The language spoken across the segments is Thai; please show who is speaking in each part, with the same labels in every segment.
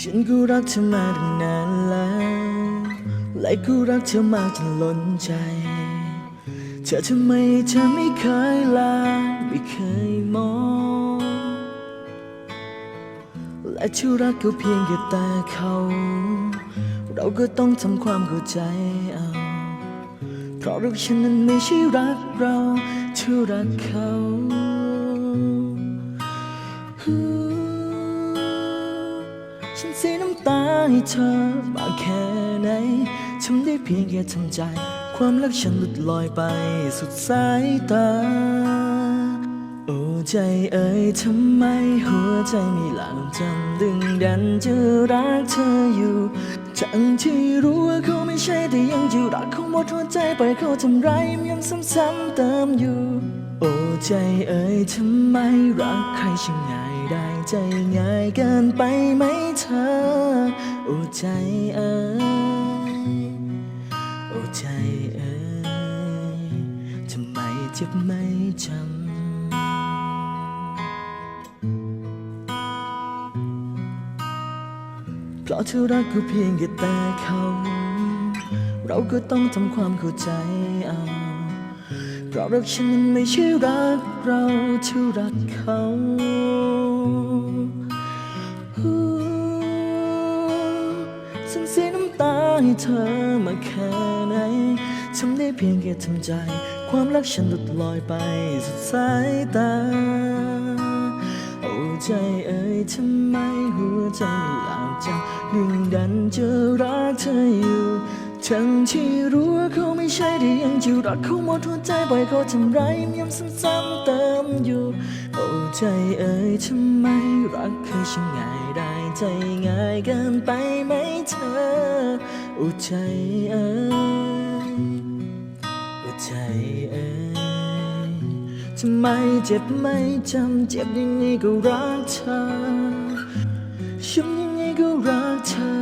Speaker 1: ฉันก็รักเธอมาตั้งนานแล้วและก็รักเธอมากจนล้นใจ เธอทำไมเธอไม่เคยลาไม่เคยมอง และที่รักก็เพียงแค่แต่เขา เราก็ต้องทำความเข้าใจเอา เพราะรักฉันนั้นไม่ใช่รักเราที่รักเขา ฉันเสียน้ำตาให้เธอมากแค่ไหนทำได้เพียงแค่ทำใจ ความรักฉันหลุดลอยไปสุดสายตา โอ้ใจเอ่ยทำไมหัวใจมีหลังจำดึงดันจะรักเธออยู่ทั้งที่รู้ว่าเขาไม่ใช่แต่ยังจะรักเขาหมดหัวใจไปเขาทำร้ายย้ำซ้ำๆเติมอยู่ โอ้ใจเอ่ยทำไมรักใครช่างง่าย ได้ใจง่ายเกินไปไหมเธอโอ้ใจเอ่ยโอ้ใจเอ่ยทำไมเจ็บไม่จำเพราะเธอรักก็เพียงแค่แต่เขา เราก็ต้องทำความเข้าใจเอา เพราะรักฉันนั้นไม่ใช่รักเราที่รักเขา ให้เธอมาแค่ไหนทำได้เพียงแค่ทำใจ ความรักฉันหลุดลอยไปสุดสายตา โอ้ใจเอ่ยทำไมหัวใจไม่ากจะดึงดันจะรักเธออยู่ ทั้งที่รู้ว่าเขาไม่ใช่แต่ยังจะรักเขาหมดหัวใจปล่อยเขาทำร้ายย้ำซ้ำๆเติมอยู่ โอ้ใจเอ่ยทำไมรักเคยช่างง่ายได้ ใจง่ายเกินไปไหมเธอโอ้ใจเอ่ยโอ้ใจเอ่ยทำไมเจ็บไม่จำเจ็บยังไงก็รักเธอช้ำยังไงก็รักเธอ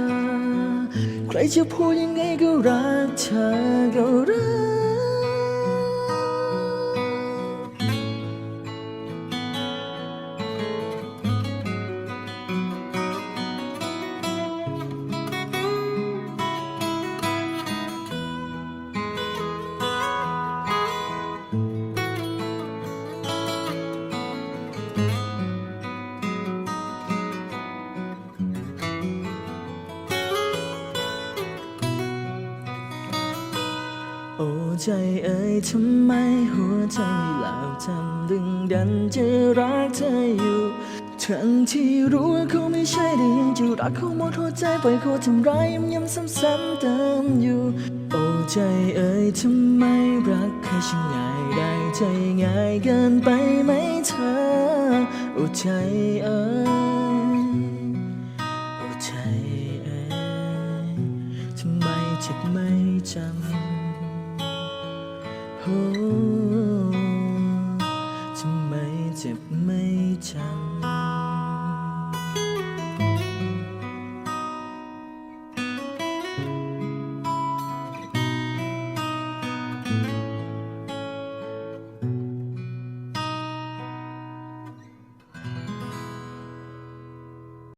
Speaker 1: ใครจะพูดยังไงก็รักเธอก็รัก ใจเอ่ยทำไมหัวใจเหลาบจำดึงดันจะรักเธออยู่ ทั้งที่รู้ว่าเขาไม่ใช่แต่ยังจะรักเขาหมดหัวใจไปเขาทำร้ายย้ำย้ำซ้ำๆเติมอยู่ โอ้ใจเอ่ยทำไมรักใครช่างง่ายได้ใจง่ายเกินไปไหมเธอ โอ้ใจเอ่ยโอ้ใจเอ่ยทำไมเจ็ไม่จำ Oh.